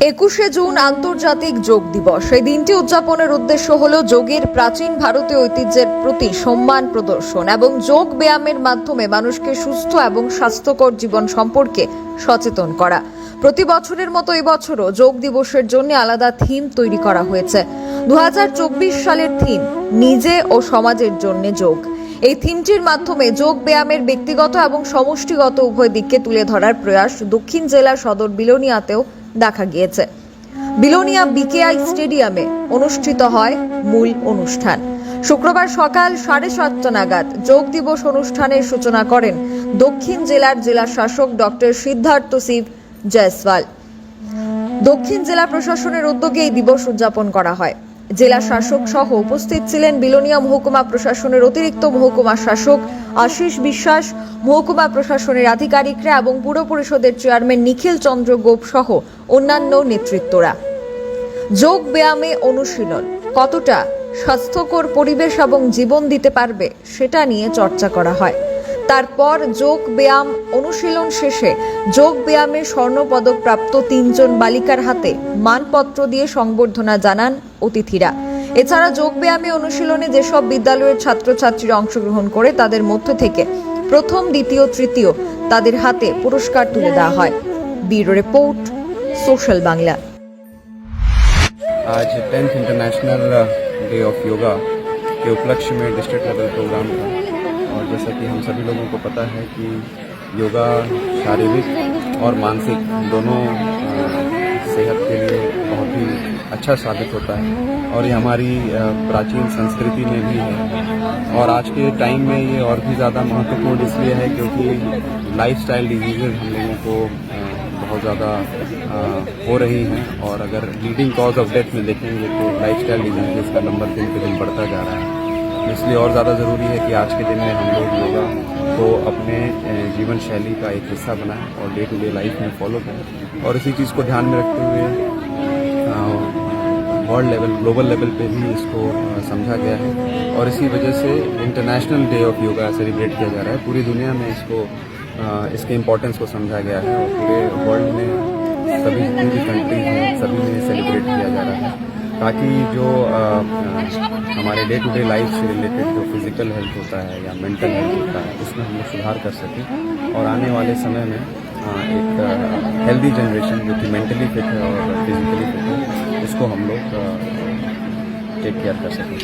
একুশে জুন আন্তর্জাতিক যোগ দিবস। এই দিনটি উদযাপনের উদ্দেশ্য হল যোগের প্রাচীন ভারতীয় ঐতিহ্যের প্রতি সম্মান প্রদর্শন এবং যোগ ব্যায়ামের মাধ্যমে মানুষকে সুস্থ এবং স্বাস্থ্যকর জীবন সম্পর্কে সচেতন করা। প্রতি বছরের মতো এবছরও যোগ দিবসের জন্য আলাদা থিম তৈরি করা হয়েছে। দু হাজার চব্বিশ সালের থিম, নিজে ও সমাজের জন্য যোগ। এই থিমটির মাধ্যমে যোগ ব্যায়ামের ব্যক্তিগত এবং সমষ্টিগত উভয় দিককে তুলে ধরার প্রয়াস দক্ষিণ জেলা সদর বিলোনিয়াতেও দেখা গিয়েছে। বিলোনিয়া বিকেআই স্টেডিয়ামে অনুষ্ঠিত হয় মূল অনুষ্ঠান। শুক্রবার সকাল সাড়ে সাতটা নাগাদ যোগ দিবস অনুষ্ঠানের সূচনা করেন দক্ষিণ জেলার জেলা শাসক ডক্টর সিদ্ধার্থ শিব জয়সওয়াল। দক্ষিণ জেলা প্রশাসনের উদ্যোগে এই দিবস উদযাপন করা হয়। জেলা শাসক সহ উপস্থিত ছিলেন বিলোনিয়া মহকুমা প্রশাসনের অতিরিক্ত মহকুমা শাসক আশিস বিশ্বাস, মহকুমা প্রশাসনের আধিকারিকরা এবং পুর পরিষদের চেয়ারম্যান নিখিল চন্দ্র গোপ সহ অন্যান্য নেতৃত্বরা। যোগ ব্যায়ামে অনুশীলন, কতটা স্বাস্থ্যকর পরিবেশ এবং জীবন দিতে পারবে সেটা নিয়ে চর্চা করা হয়। তারপর যোগ ব্যায়াম অনুশীলন শেষে যোগ ব্যায়ামে স্বর্ণপদক প্রাপ্ত তিনজন বালিকার হাতে মানপত্র দিয়ে সংবর্ধনা জানান অতিথিরা। এছাড়া যোগ ব্যায়ামে অনুশীলনে যেসব বিদ্যালয়ের ছাত্রছাত্রীরা অংশগ্রহণ করে, তাদের মধ্য থেকে প্রথম, দ্বিতীয়, তৃতীয় তাদের হাতে পুরস্কার তুলে দেওয়া হয়। Bureau report, social Bangla. আজ tenth international day of yoga के उपलक्ष्य में डिस्ट्रिक्ट लेवल प्रोग्राम था। और जैसा कि हम सभी लोगों को पता है कि योगा, शारीरिक और मानसिक दोनों सेहत के लिए बहुत ही अच्छा साबित होता है। और ये हमारी प्राचीन संस्कृति में भी है। और आज के टाइम में ये और भी ज़्यादा महत्वपूर्ण इसलिए है क्योंकि लाइफ स्टाइल डिज़ीज़ हम लोगों को बहुत ज़्यादा हो रही हैं और अगर लीडिंग कॉज ऑफ़ डेथ में देखेंगे तो लाइफ स्टाइल डिज़ीज़ का नंबर दिन पे दिन बढ़ता जा रहा है। इसलिए और ज़्यादा ज़रूरी है कि आज के दिन में हम लोग योगा को अपने जीवन शैली का एक हिस्सा बनाएँ और डे टू डे लाइफ में फॉलो करें। और इसी चीज़ को ध्यान में रखते हुए वर्ल्ड लेवल ग्लोबल लेवल पे भी इसको समझा गया है। और इसी वजह से international day of yoga celebrate किया जा रहा है। पूरी दुनिया में इसको इसके इम्पोर्टेंस को समझा गया है और पूरे वर्ल्ड में सभी जितनी भी कंट्रीज़ हैं सभी में सेलिब्रेट किया जा रहा है। ताकि जो अ, हमारे डे टू डे लाइफ से रिलेटेड जो फ़िज़िकल हेल्थ होता है या मेंटल हेल्थ होता है उसमें हम लोग सुधार कर सकें और आने वाले समय में अ, एक हेल्दी जनरेशन जो कि मेंटली फिट है और फिजिकली फिट है उसको हम लोग टेक केयर कर सकें।